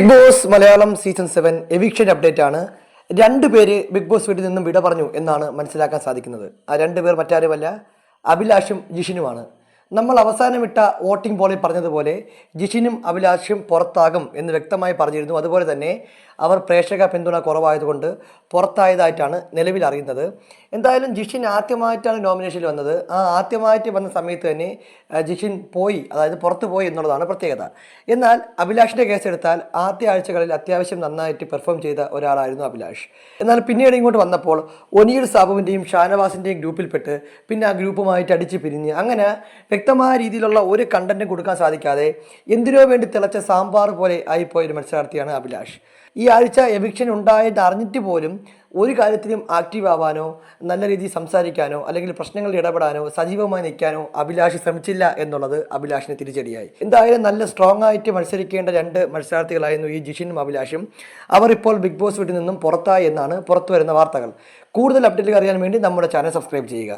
Bigg Boss Malayalam season seven eviction update ആണ്. രണ്ട് പേര് ബിഗ് ബോസ് വീട്ടിൽ നിന്നും വിട പറഞ്ഞു എന്നാണ് മനസ്സിലാക്കാൻ സാധിക്കുന്നത്. ആ രണ്ട് പേർ മറ്റാരുമല്ല അഭിലാഷും ജിഷിനുമാണ്. നമ്മൾ അവസാനം ഇട്ട വോട്ടിംഗ് പോളിൽ പറഞ്ഞതുപോലെ ജിഷിനും അഭിലാഷും പുറത്താകും എന്ന് വ്യക്തമായി പറഞ്ഞിരുന്നു. അതുപോലെ തന്നെ അവർ പ്രേക്ഷക പിന്തുണ കുറവായതുകൊണ്ട് പുറത്തായതായിട്ടാണ് നിലവിൽ അറിയുന്നത്. എന്തായാലും ജിഷിൻ ആദ്യമായിട്ടാണ് നോമിനേഷനിൽ വന്നത്. ആ ആദ്യമായിട്ട് വന്ന സമയത്ത് തന്നെ ജിഷിൻ പോയി അതായത് പുറത്തു പോയി എന്നുള്ളതാണ് പ്രത്യേകത. എന്നാൽ അഭിലാഷിന്റെ കേസ് എടുത്താൽ ആദ്യ ആഴ്ചകളിൽ അത്യാവശ്യം നന്നായിട്ട് പെർഫോം ചെയ്ത ഒരാളായിരുന്നു അഭിലാഷ്. എന്നാൽ പിന്നീട് ഇങ്ങോട്ട് വന്നപ്പോൾ ഒനീർ സാബുവിന്റെയും ഷാനവാസിന്റെയും ഗ്രൂപ്പിൽപ്പെട്ട് പിന്നെ ആ ഗ്രൂപ്പുമായിട്ട് അടിച്ച് പിരിഞ്ഞ് അങ്ങനെ വ്യക്തമായ രീതിയിലുള്ള ഒരു കണ്ടന്റും കൊടുക്കാൻ സാധിക്കാതെ എന്തിനോ വേണ്ടി തിളച്ച സാമ്പാർ പോലെ ആയിപ്പോയ ഒരു മത്സരാർത്ഥിയാണ് അഭിലാഷ്. ഈ ആഴ്ച എവിക്ഷൻ ഉണ്ടായിട്ട് അറിഞ്ഞിട്ട് പോലും ഒരു കാര്യത്തിലും ആക്റ്റീവ് ആവാനോ നല്ല രീതിയിൽ സംസാരിക്കാനോ അല്ലെങ്കിൽ പ്രശ്നങ്ങളിൽ ഇടപെടാനോ സജീവമായി നിൽക്കാനോ അഭിലാഷ് ശ്രമിച്ചില്ല എന്നുള്ളത് അഭിലാഷിന് തിരിച്ചടിയായി. എന്തായാലും നല്ല സ്ട്രോങ് ആയിട്ട് മത്സരിക്കേണ്ട രണ്ട് മത്സരാർത്ഥികളായിരുന്നു ഈ ജിഷിനും അഭിലാഷും. അവർ ഇപ്പോൾ ബിഗ് ബോസ് വീട്ടിൽ നിന്നും പുറത്തായി എന്നാണ് പുറത്തു വരുന്ന വാർത്തകൾ. കൂടുതൽ അപ്ഡേറ്റുകൾ അറിയാൻ വേണ്ടി നമ്മുടെ ചാനൽ സബ്സ്ക്രൈബ് ചെയ്യുക.